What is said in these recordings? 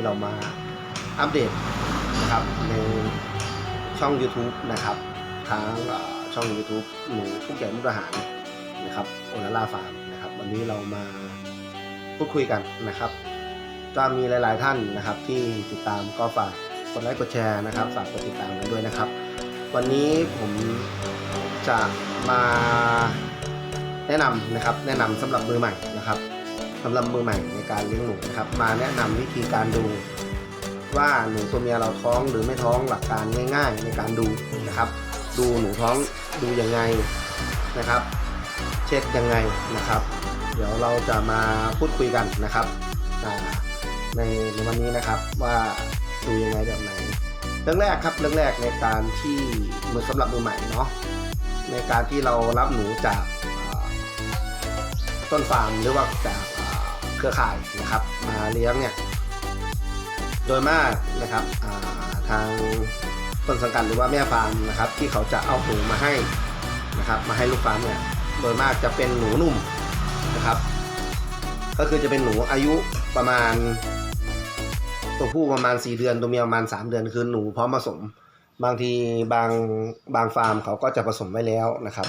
นี้เรามาอัปเดตนะครับในช่อง YouTube นะครับทางช่อง YouTube หนูผู้ใหญ่มุกดาหารนะครับโอนาล่าฟาร์มนะครับวันนี้เรามาพูดคุยกันนะครับจะมีหลาย ๆ ท่านนะครับ ที่ติดตามก็ฝากกดไลค์กดแชร์นะครับฝากกดติดตามกันด้วยนะครับ วันนี้ผมจะมาแนะนำนะครับ แนะนำสำหรับมือใหม่นะครับ สำหรับมือใหม่ในการเลี้ยงหนูนะครับ มาแนะนำวิธีการดู ว่าหนูตัวเมียเราท้องหรือไม่ท้องหลักการง่าย ๆ ในการดูนะครับ ดูหนูท้องดูยังไงนะครับ เช็คยังไงนะครับ เดี๋ยวเราจะมาพูดคุยกันนะครับในในวันนี้นะครับว่าดูยังไงแบบไหนเรื่องแรกครับเรื่องแรกในการที่มือสำหรับมือใหม่เนาะในการที่เรารับหนูจากต้นฟาร์มหรือว่าจาก เครือข่ายนะครับมาเลี้ยงเนี่ยโดยมากนะครับาทางต้นสังกัดหรือว่าแม่ฟาร์มนะครับที่เขาจะเอาหนูมาให้นะครับมาให้ลูกฟาร์มเนี่ยโดยมากจะเป็นหนูนุ่มนะครับ ก็คือจะเป็นหนูอายุประมาณ ตัวผู้ประมาณ 4 เดือน ตัวเมียประมาณ 3 เดือนคือหนูพร้อมผสม บางทีบางบางฟาร์มเขาก็จะผสมไว้แล้วนะครับ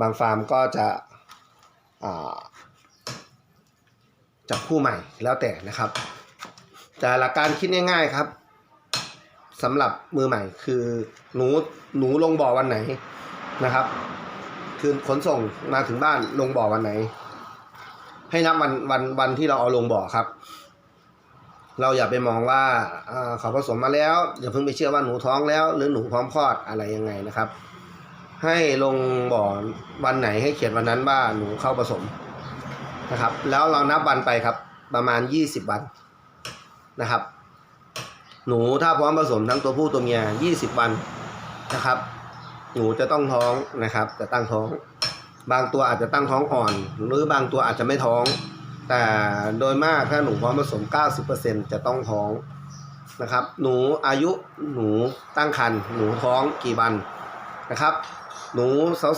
บางฟาร์มก็จะ จับคู่ใหม่แล้วแต่นะครับ แต่หลักการคิดง่าย ๆครับสำหรับมือใหม่คือหนูหนูลงบ่อวันไหนนะครับ คือขนส่งมาถึงบ้านลงบ่อวันไหน ให้นับวันวันวันที่เราเอาลงบ่อครับ เราอย่าไปมองว่าเขาผสมมาแล้ว อย่าเพิ่งไปเชื่อว่าหนูท้องแล้ว หรือหนูพร้อมคลอดอะไรยังไงนะครับ ให้ลงบ่อวันไหนให้เขียนวันนั้นว่าหนูเข้าผสม นะครับ แล้วเรานับวันไปครับ ประมาณ 20 วันนะครับ หนูถ้าพร้อมผสมทั้งตัวผู้ตัวเมีย 20 วันนะครับ หนูจะต้องท้องนะครับ จะตั้งท้อง บางตัวอาจจะตั้งท้องอ่อน หรือบางตัวอาจจะไม่ท้อง แต่โดยมากถ้าหนูพร้อมผสม 90%จะต้องท้องนะครับ หนูอายุหนูตั้งครรภ์หนูท้องกี่วันนะครับ หนู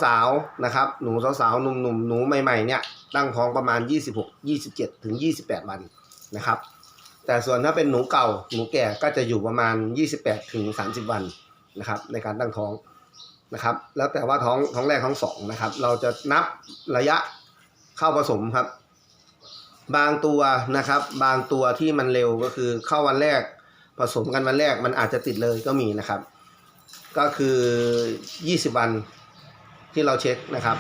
สาวๆนะครับ หนูสาวๆหนุ่มๆหนูใหม่ๆเนี่ย ตั้งท้องประมาณ 26 27 ถึง 28 วันนะครับ แต่ส่วนถ้าเป็นหนูเก่าหนูแก่ก็จะอยู่ประมาณ 28 ถึง 30 วันนะครับในการตั้งท้องนะครับ แล้วแต่ว่าท้องท้องแรกท้องสองนะครับ เราจะนับระยะเข้าผสมครับ บางตัวนะครับ บางตัวที่มันเร็วก็คือเข้าวันแรกผสมกันวันแรกมันอาจจะติดเลยก็มีนะครับ ก็คือ 20 วัน ที่เราเช็คนะครับ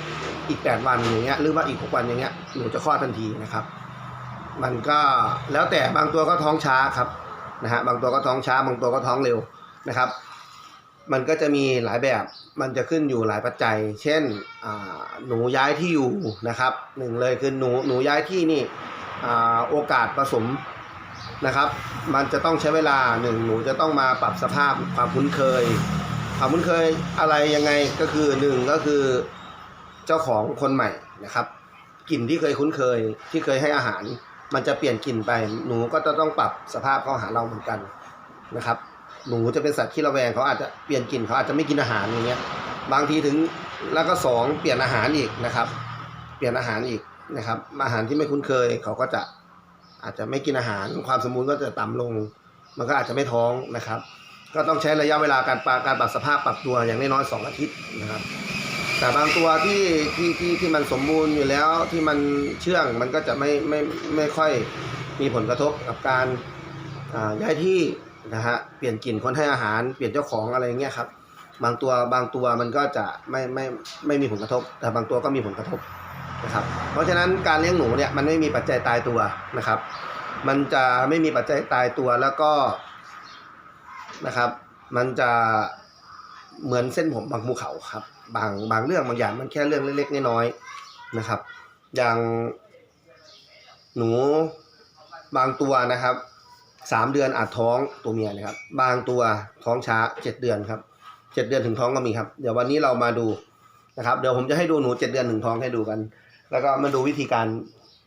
อีก 8 วันอย่างเงี้ยหรือว่าอีก 6 วันอย่างเงี้ยหนูจะคลอดทันทีนะครับ มันก็แล้วแต่บางตัวก็ท้องช้าครับนะฮะบางตัวก็ท้องช้า บางตัวก็ท้องเร็วนะครับ มันก็จะมีหลายแบบมันจะขึ้นอยู่หลายปัจจัย เช่นหนูย้ายที่อยู่นะครับหนึ่งเลยคือหนูหนูย้ายที่นี่โอกาสผสมนะครับ มันจะต้องใช้เวลาหนึ่งหนูจะต้องมาปรับสภาพความคุ้นเคย ความคุ้นเคยอะไรยังไงก็คือหนึ่งก็คือเจ้าของคนใหม่นะครับกลิ่นที่เคยคุ้นเคยที่เคยให้อาหาร มันจะเปลี่ยนกลิ่นไป หนูก็จะต้องปรับสภาพเข้าหาเราเหมือนกันนะครับ หนูจะเป็นสัตว์ขี้ระแวงเขาอาจจะเปลี่ยนกลิ่นเขาอาจจะไม่กินอาหารอย่างเงี้ย บางทีถึงแล้วก็สองเปลี่ยนอาหารอีกนะครับ เปลี่ยนอาหารอีกนะครับ อาหารที่ไม่คุ้นเคยเขาก็จะอาจจะไม่กินอาหารความสมบูรณ์ก็จะต่ำลง มันก็อาจจะไม่ท้องนะครับ ก็ต้องใช้ระยะเวลาการปรับการปรับสภาพปรับตัวอย่างน้อยๆสองอาทิตย์นะครับ แต่บางตัวที่ที่ที่ที่มันสมบูรณ์อยู่แล้วที่มันเชื่องมันก็จะไม่ไม่ไม่ค่อยมีผลกระทบกับการอ่าย้ายที่นะฮะเปลี่ยนกลิ่นคนให้อาหารเปลี่ยนเจ้าของอะไรเงี้ยครับบางตัวบางตัวมันก็จะไม่ไม่ไม่มีผลกระทบ แต่บางตัวก็มีผลกระทบนะครับ เพราะฉะนั้นการเลี้ยงหนูเนี่ยมันไม่มีปัจจัยตายตัวนะครับ มันจะไม่มีปัจจัยตายตัวแล้วก็ นะครับ มันจะเหมือนเส้นผมบางภูเขาครับ บางบางเรื่องบางอย่างมันแค่เรื่องเล็กๆน้อยๆนะครับ อย่างหนูบางตัวนะครับสามเดือนอาจท้องตัวเมียนะครับ บางตัวท้องช้าเจ็ดเดือนครับเจ็ดเดือนถึงท้องก็มีครับ เดี๋ยววันนี้เรามาดูนะครับ เดี๋ยวผมจะให้ดูหนูเจ็ดเดือนถึงท้องให้ดูกัน แล้วก็มาดูวิธีการ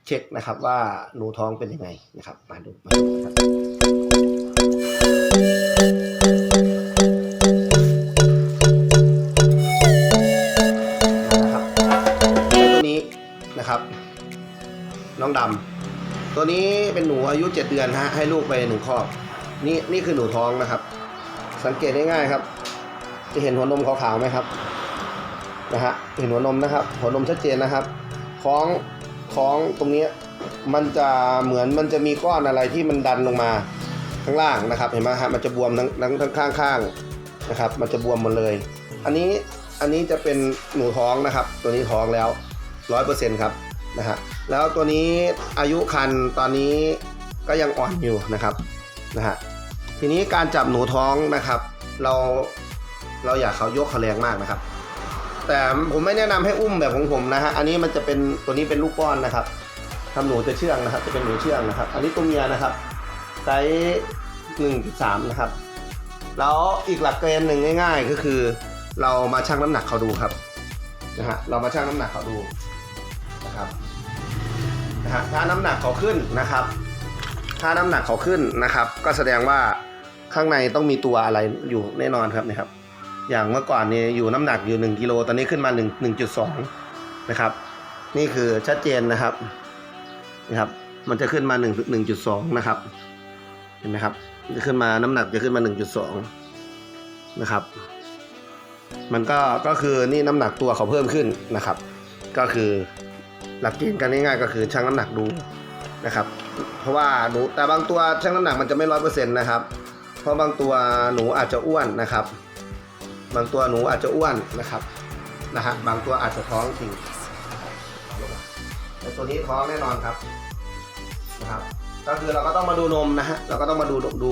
เช็คนะครับว่าหนูท้องเป็นยังไงนะครับ มาดูมาดูนะครับนะครับแล้วตัวนี้นะครับ น้องดำตัวนี้เป็นหนูอายุเจ็ดเดือนฮะให้ลูกไปหนึ่งครอบนี่นี่คือหนูท้องนะครับ สังเกตง่ายๆครับ จะเห็นหัวนมขาวๆไหมครับนะฮะเห็นหัวนมนะครับ หัวนมชัดเจนนะครับ ท้อง ท้องตรงนี้มันจะเหมือนมันจะมีก้อนอะไรที่มันดันลงมาข้างล่างนะครับ เห็นไหมฮะมันจะบวมทั้งทั้งทั้งข้างๆนะครับ มันจะบวมหมดเลย อันนี้อันนี้จะเป็นหนูท้องนะครับ ตัวนี้ท้องแล้วร้อยเปอร์เซ็นต์ครับนะฮะแล้วตัวนี้อายุคันตอนนี้ก็ยังอ่อนอยู่นะครับนะฮะทีนี้การจับหนูท้องนะครับ เราเราอยากเขายกเขาแรงมากนะครับ แต่ผมไม่แนะนำให้อุ้มแบบของผมนะฮะอันนี้มันจะเป็นตัวนี้เป็นลูกป้อนนะครับทำหนูจะเชื่องนะครับ จะเป็นหนูเชื่องนะครับ อันนี้ตัวเมียนะครับไซส์หนึ่งสามนะครับ แล้วอีกหลักเกณฑ์หนึ่งง่าย ๆ ก็คือ เรามาชั่งน้ำหนักเขาดูครับนะฮะเรามาชั่งน้ำหนักเขาดูนะครับนะฮะถ้าน้ำหนักเขาขึ้นนะครับ ถ้าน้ำหนักเขาขึ้นนะครับ ก็แสดงว่าข้างในต้องมีตัวอะไรอยู่แน่นอนครับนะครับ อย่างเมื่อก่อนเนี่ยอยู่น้ำหนักอยู่ 1กิโลตอนนี้ขึ้นมา 1 1.2 นะครับ นี่คือชัดเจนนะครับนะครับ มันจะขึ้นมา 1 1.2 นะครับ เห็นไหมครับ จะขึ้นมาน้ำหนักจะขึ้นมา 1.2 นะครับ มันก็ก็คือนี่น้ำหนักตัวเขาเพิ่มขึ้นนะครับ ก็คือหลักเกณฑ์กันง่ายๆก็คือชั่งน้ำหนักดูนะครับ เพราะว่าหนูแต่บางตัวชั่งน้ำหนักมันจะไม่ร้อยเปอร์เซ็นต์นะครับ เพราะบางตัวหนูอาจจะอ้วนนะครับ บางตัวหนูอาจจะอ้วนนะครับนะฮะบางตัวอาจจะท้องจริงแต่ตัวนี้ท้องแน่นอนครับนะครับก็คือเราก็ต้องมาดูนมนะฮะเราก็ต้องมาดูดู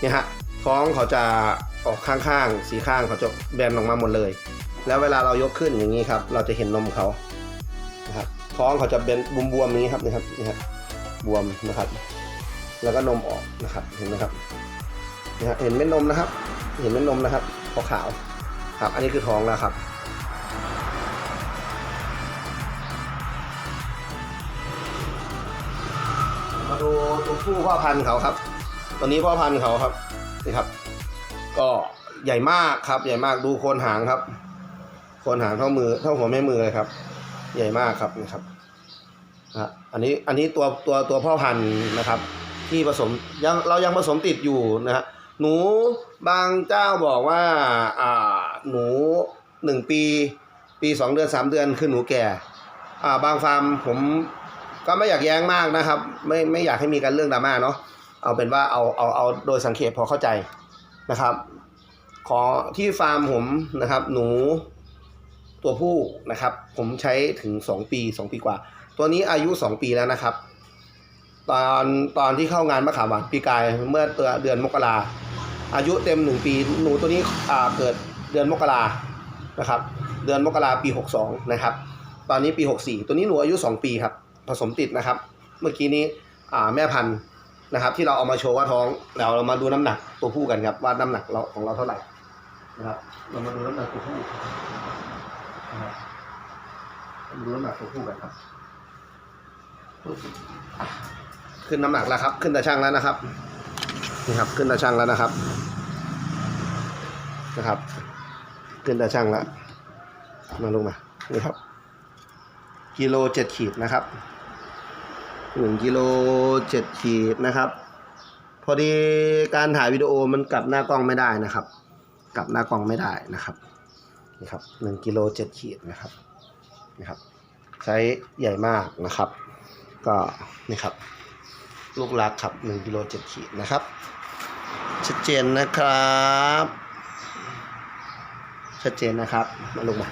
เนี่ยฮะท้องเขาจะออกข้างๆสีข้างเขาจะแบนออกมาหมดเลย แล้วเวลาเรายกขึ้นอย่างนี้ครับ เราจะเห็นนมเขานะครับท้องเขาจะเป็นบวมๆอย่างนี้ครับนี่ครับนี่ครับบวมนะครับ แล้วก็นมออกนะครับเห็นไหมครับนี่ฮะเห็นเม็ดนมนะครับ เห็นเม็ดนมนะครับขาวๆ ครับ อันนี้คือท้องแล้วครับ มาดูตัวผู้พ่อพันธุ์เขาครับ ตัวนี้พ่อพันธุ์เขาครับนี่ครับ ก็ใหญ่มากครับ ใหญ่มากดูโคนหางครับ โคนหางเท่ามือเท่าหัวแม่มือเลยครับ ใหญ่มากครับนี่ครับอะอันนี้อันนี้ตัวตัวตัวพ่อพันธุ์นะครับ ที่ผสมยังเรายังผสมติดอยู่นะฮะหนูบางเจ้าบอกว่าอ่า หนูหนึ่งปี ปีสองเดือนสามเดือนคือหนูแก่อ่าบางฟาร์มผมก็ไม่อยากแย้งมากนะครับ ไม่ไม่อยากให้มีการเรื่องดราม่าเนาะเอาเป็นว่าเอาเอาเอาโดยสังเกตพอเข้าใจนะครับ ขอที่ฟาร์มผมนะครับ หนูตัวผู้นะครับ ผมใช้ถึง 2 ปี 2 ปีกว่า ตัวนี้อายุ 2 ปีแล้วนะครับ ตอนตอนที่เข้างานมะขามหวานปีกายเมื่อเดือนมกราอายุเต็ม 1 ปี หนูตัวนี้อ่าเกิด เดือนมกรานะครับ เดือนมกราปี 62 นะครับ ตอนนี้ปี 64 ตัวนี้หนูอายุ 2 ปีครับ ผสมติดนะครับ เมื่อกี้นี้แม่พันธุ์นะครับ ที่เราเอามาโชว์ว่าท้องเราเรามาดูน้ำหนักตัวผู้กันครับว่าน้ำหนักเราของเราเท่าไหร่นะครับ เรามาดูน้ำหนักตัวผู้นะครับดูน้ำหนักตัวผู้กันครับ ขึ้นน้ำหนักแล้วครับ ขึ้นตาช่างแล้วนะครับนี่ครับ ขึ้นตาช่างแล้วนะครับนะครับ ขึ้นตาช่างแล้วมาลงมา นี่ครับ กิโลเจ็ดขีดนะครับหนึ่งกิโลเจ็ดขีดนะครับ พอดีการถ่ายวิดีโอมันกลับหน้ากล้องไม่ได้นะครับ กลับหน้ากล้องไม่ได้นะครับนี่ครับหนึ่งกิโลเจ็ดขีดนะครับนี่ครับไซส์ใหญ่มากนะครับ ก็นี่ครับ ลูกรักครับหนึ่งกิโลเจ็ดขีดนะครับชัดเจนนะครับ ชัดเจนนะครับ มาลงมา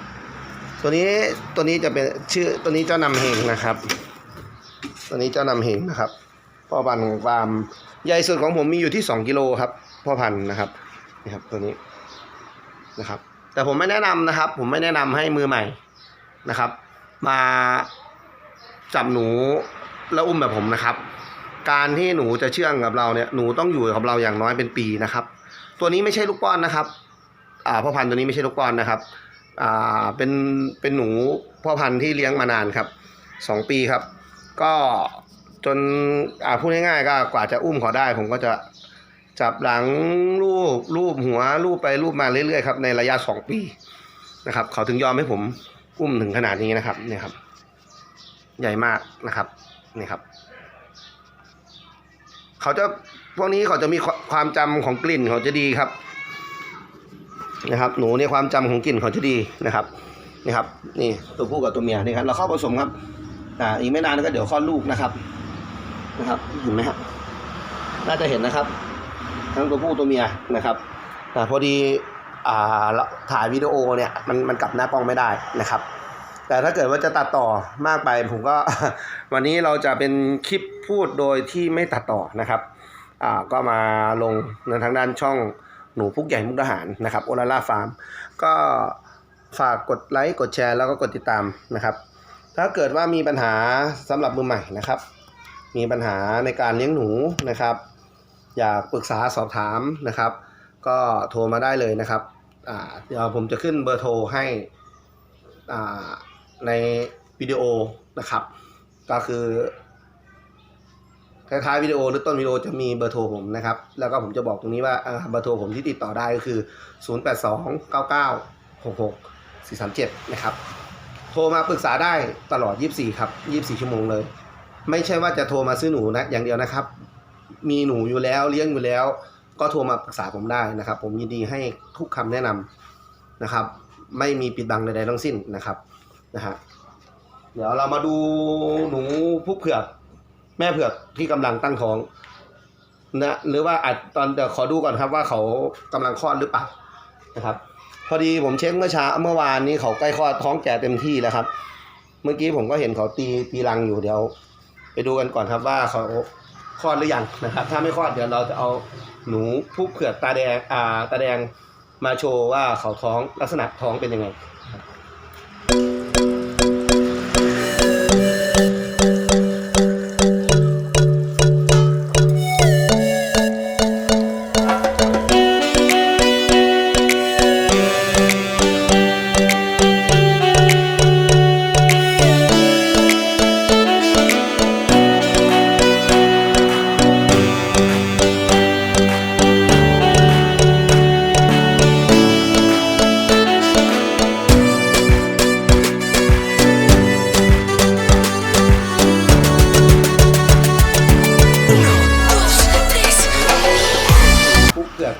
ตัวนี้ตัวนี้จะเป็นชื่อตัวนี้เจ้านำเฮงนะครับ ตัวนี้เจ้านำเฮงนะครับพ่อพันธุ์ของฟาร์มใหญ่สุดของผมมีอยู่ที่ 2 กิโลครับพ่อพันธุ์นะครับนี่ครับตัวนี้นะครับ แต่ผมไม่แนะนำนะครับ ผมไม่แนะนำให้มือใหม่นะครับ มาจับหนูแล้วอุ้มแบบผมนะครับ การที่หนูจะเชื่องกับเราเนี่ยหนูต้องอยู่กับเราอย่างน้อยเป็นปีนะครับ ตัวนี้ไม่ใช่ลูกป้อนนะครับ อ่าพ่อพันธุ์ตัวนี้ไม่ใช่ลูกป้อนนะครับอ่าเป็นเป็นหนูพ่อพันธุ์ที่เลี้ยงมานานครับสองปีครับ ก็จนอ่าพูดง่ายๆก็กว่าจะอุ้มเขาได้ ผมก็จะจับหลังรูปรูปหัวรูปไปรูปมาเรื่อยๆครับในระยะสองปีนะครับ เขาถึงยอมให้ผมอุ้มถึงขนาดนี้นะครับเนี่ยครับ ใหญ่มากนะครับนี่ครับ เขาจะพวกนี้เขาจะมีความจำของกลิ่นเขาจะดีครับ นะครับ หนูเนี่ยความจำของกลิ่นเขาจะดีนะครับนี่ครับ นี่ตัวผู้กับตัวเมียนี่ครับเราเข้าผสมครับอ่าอีกไม่นานก็เดี๋ยวคลอดลูกนะครับ นะครับเห็นไหมครับน่าจะเห็นนะครับ ทั้งตัวผู้ตัวเมียนะครับอ่าพอดีอ่าเราถ่ายวิดีโอเนี่ยมันมันกลับหน้ากล้องไม่ได้นะครับ แต่ถ้าเกิดว่าจะตัดต่อมากไปผมก็ วันนี้เราจะเป็นคลิปพูดโดยที่ไม่ตัดต่อนะครับอ่าก็มาลงในทางด้านช่อง หนูพุกใหญ่มุกดาหารนะครับโอลาล่าฟาร์มก็ฝากกดไลค์กดแชร์แล้วก็กดติดตามนะครับ ถ้าเกิดว่ามีปัญหาสำหรับมือใหม่นะครับ มีปัญหาในการเลี้ยงหนูนะครับ อยากปรึกษาสอบถามนะครับ ก็โทรมาได้เลยนะครับเดี๋ยวผมจะขึ้นเบอร์โทรให้ในวิดีโอนะครับ ก็คือ ท้ายวิดีโอหรือต้นวิดีโอจะมีเบอร์โทรผมนะครับ แล้วก็ผมจะบอกตรงนี้ว่าอ่าเบอร์โทรผมที่ติดต่อได้ก็คือ 0 8 2 9 9 6 6 4 3 7 นะครับ โทรมาปรึกษาได้ตลอด 24 ครับ 24 ชั่วโมงเลย ไม่ใช่ว่าจะโทรมาซื้อหนูนะอย่างเดียวนะครับ มีหนูอยู่แล้วเลี้ยงอยู่แล้ว ก็โทรมาปรึกษาผมได้นะครับ ผมยินดีให้ทุกคำแนะนำนะครับ ไม่มีปิดบังใดๆทั้งสิ้นนะครับนะฮะเดี๋ยวเรามาดูหนูผู้เผือก แม่เผือกที่กำลังตั้งท้องนะหรือว่าอาจตอนเดี๋ยวขอดูก่อนครับว่าเขากำลังคลอดหรือเปล่านะครับ พอดีผมเช็คเมื่อเช้าเมื่อวานนี้เขาใกล้คลอดท้องแก่เต็มที่แล้วครับ เมื่อกี้ผมก็เห็นเขาตีตีรังอยู่เดี๋ยว ไปดูกันก่อนครับว่าเขาคลอดหรือยังนะครับ ถ้าไม่คลอดเดี๋ยวเราจะเอาหนูผู้เผือกตาแดงอ่าตาแดงมาโชว์ว่าเขาท้องลักษณะท้องเป็นยังไง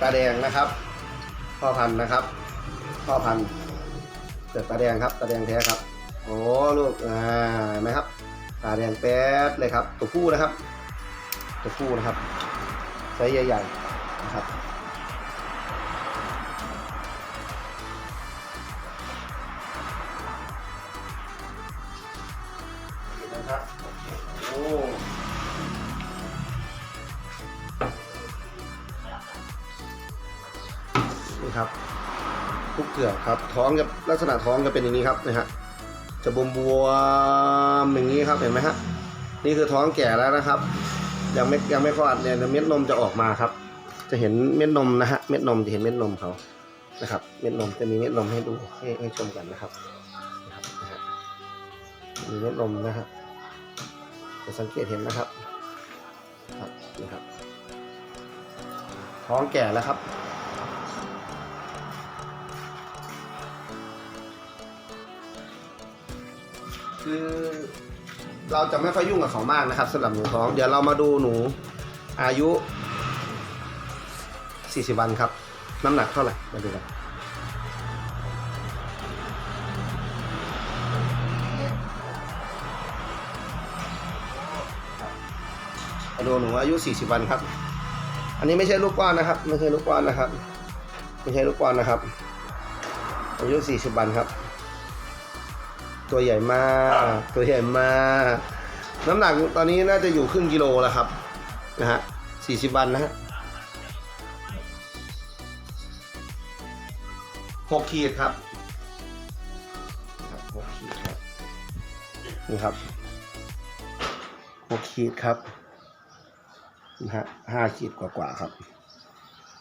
าแดงนะครับ พ่อพันธุ์นะครับ พ่อพันธุ์เผือตาแดงครับ ตาแดงแท้ครับ โอ้ลูกอ่าเห็นไหมครับ ตาแดงแป๊ดเลยครับ ตัวผู้นะครับ ตัวผู้นะครับไซส์ใหญ่ๆนะครับ ครับทุกเกลือกครับ ท้องจะลักษณะท้องจะเป็นอย่างนี้ครับนะฮะจะบวมบวมอย่างนี้ครับเห็นไหมฮะนี่คือท้องแก่แล้วนะครับ ยังไม่ยังไม่คลอดเนี่ยเม็ดนมจะออกมาครับ จะเห็นเม็ดนมนะฮะเม็ดนมจะเห็นเม็ดนมเขานะครับ เม็ดนมจะมีเม็ดนมให้ดูให้ให้ชมกันนะครับมีเม็ดนมนะฮะจะสังเกตเห็นนะครับครับนะครับท้องแก่แล้วครับ คือ เราจะไม่ค่อยยุ่งกับเขามากนะครับสำหรับหนูท้อง เดี๋ยวเรามาดูหนูอายุ 40 วันครับ น้ำหนักเท่าไหร่ มาดูกันมาดูหนูอายุ 40 วันครับ อันนี้ไม่ใช่ลูกก้อนนะครับ ไม่ใช่ลูกก้อนนะครับ ไม่ใช่ลูกก้อนนะครับ อายุ 40 วันครับ ตัวใหญ่มาก ตัวใหญ่มาก น้ำหนักตอนนี้น่าจะอยู่ครึ่งกิโลแล้วครับ นะฮะสี่สิบวันนะฮะหกขีดครับหกขีดครับ นี่ครับหกขีดครับ นะฮะห้าขีดกว่าๆครับ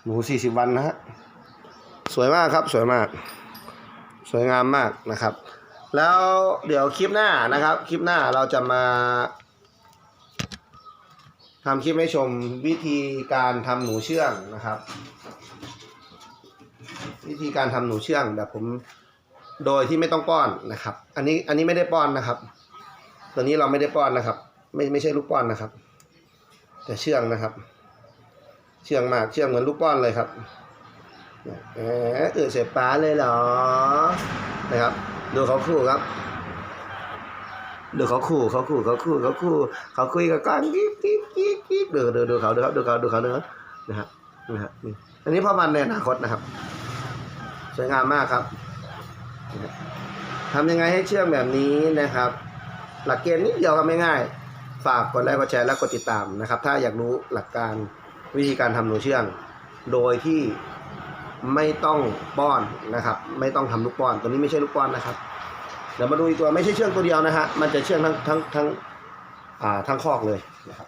หนูสี่สิบวันนะฮะ สวยมากครับ สวยมาก สวยงามมากนะครับ แล้วเดี๋ยวคลิปหน้านะครับ คลิปหน้าเราจะมาทำคลิปให้ชมวิธีการทำหนูเชื่องนะครับ วิธีการทำหนูเชื่องแบบผมโดยที่ไม่ต้องป้อนนะครับ อันนี้อันนี้ไม่ได้ป้อนนะครับ ตัวนี้เราไม่ได้ป้อนนะครับ ไม่ไม่ใช่ลูกป้อนนะครับ แต่เชื่องนะครับ เชื่องมากเชื่องเหมือนลูกป้อนเลยครับเออเออเสียป้าเลยเหรอนะครับ ดูเขาคู่ครับ ดูเขาคู่เขาคู่เขาคู่เขาคู่เขาคุยกับก้อนกิ๊กกิ๊กกิ๊กกิ๊กดูดูดูเขาดูครับดูเขาดูเขาดูเขานะฮะนะฮะนี่อันนี้พ่อมันในอนาคตนะครับ สวยงามมากครับทำยังไงให้เชื่องแบบนี้นะครับ หลักเกณฑ์นิดเดียวครับไม่ง่าย ฝากกดไลค์กดแชร์และกดติดตามนะครับ ถ้าอยากรู้หลักการวิธีการทำหนูเชื่อง โดยที่ ไม่ต้องป้อนนะครับ ไม่ต้องทำลูกป้อน ตัวนี้ไม่ใช่ลูกป้อนนะครับ เดี๋ยวมาดูอีกตัวไม่ใช่เชือกตัวเดียวนะฮะ มันจะเชือกทั้งทั้งทั้งอ่าทั้งคอกเลยนะครับ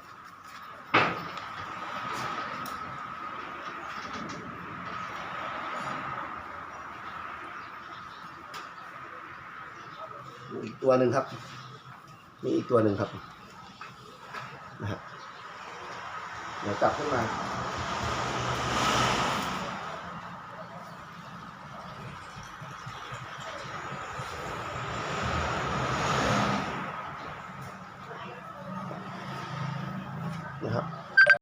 อีกตัวหนึ่งครับมีอีกตัวหนึ่งครับนะฮะเดี๋ยวกลับขึ้นมา